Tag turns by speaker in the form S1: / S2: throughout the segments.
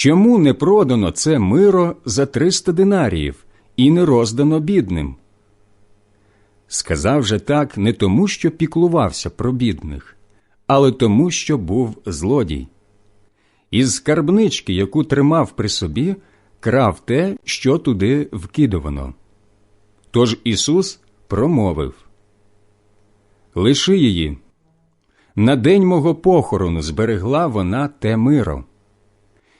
S1: Чому не продано це миро за триста динаріїв і не роздано бідним? Сказав же так не тому, що піклувався про бідних, але тому, що був злодій. Із скарбнички, яку тримав при собі, крав те, що туди вкидувано. Тож Ісус промовив Лиши її. На день мого похорону зберегла вона те миро.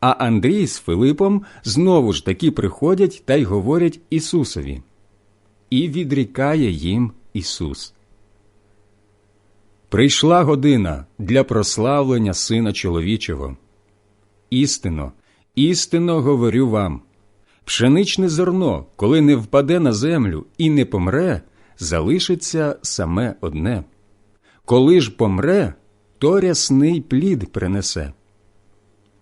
S1: а Андрій з Филипом знову ж таки приходять та й говорять Ісусові. І відрікає їм Ісус. Прийшла година для прославлення Сина чоловічого. Істинно, істинно говорю вам пшеничне зерно, коли не впаде на землю і не помре, залишиться саме одне. Коли ж помре, то рясний плід принесе.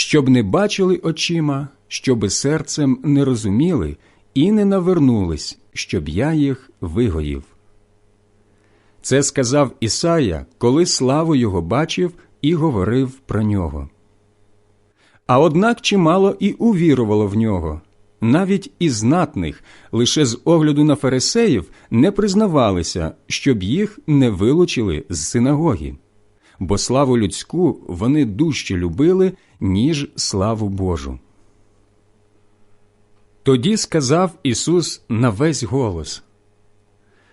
S1: щоб не бачили очима, щоби серцем не розуміли і не навернулись, щоб я їх вигоїв. Це сказав Ісая, коли славу його бачив і говорив про нього. А однак чимало і увірувало в нього. Навіть і знатних, лише з огляду на фарисеїв, не признавалися, щоб їх не вилучили з синагоги бо славу людську вони дужче любили, ніж славу Божу. Тоді сказав Ісус на весь голос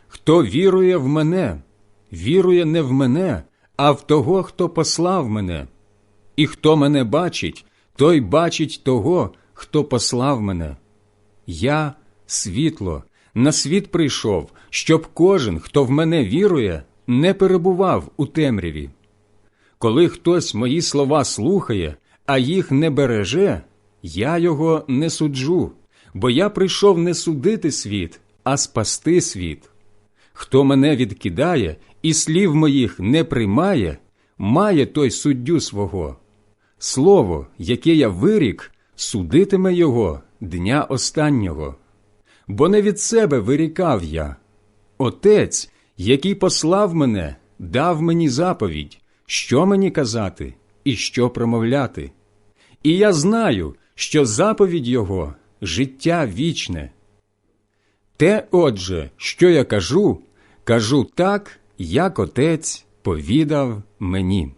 S1: Хто вірує в мене, вірує не в мене, а в того, хто послав мене. І хто мене бачить, той бачить того, хто послав мене. Я світло, на світ прийшов, щоб кожен, хто в мене вірує, не перебував у темряві. Коли хтось мої слова слухає, а їх не береже, я його не суджу, бо я прийшов не судити світ, а спасти світ. Хто мене відкидає і слів моїх не приймає, має той суддю свого. Слово, яке я вирік, судитиме його дня останнього. Бо не від себе вирікав я. Отець, який послав мене, дав мені заповідь що мені казати і що промовляти. І я знаю, що заповідь Його життя вічне. Те, отже, що я кажу, кажу так, як отець повідав мені.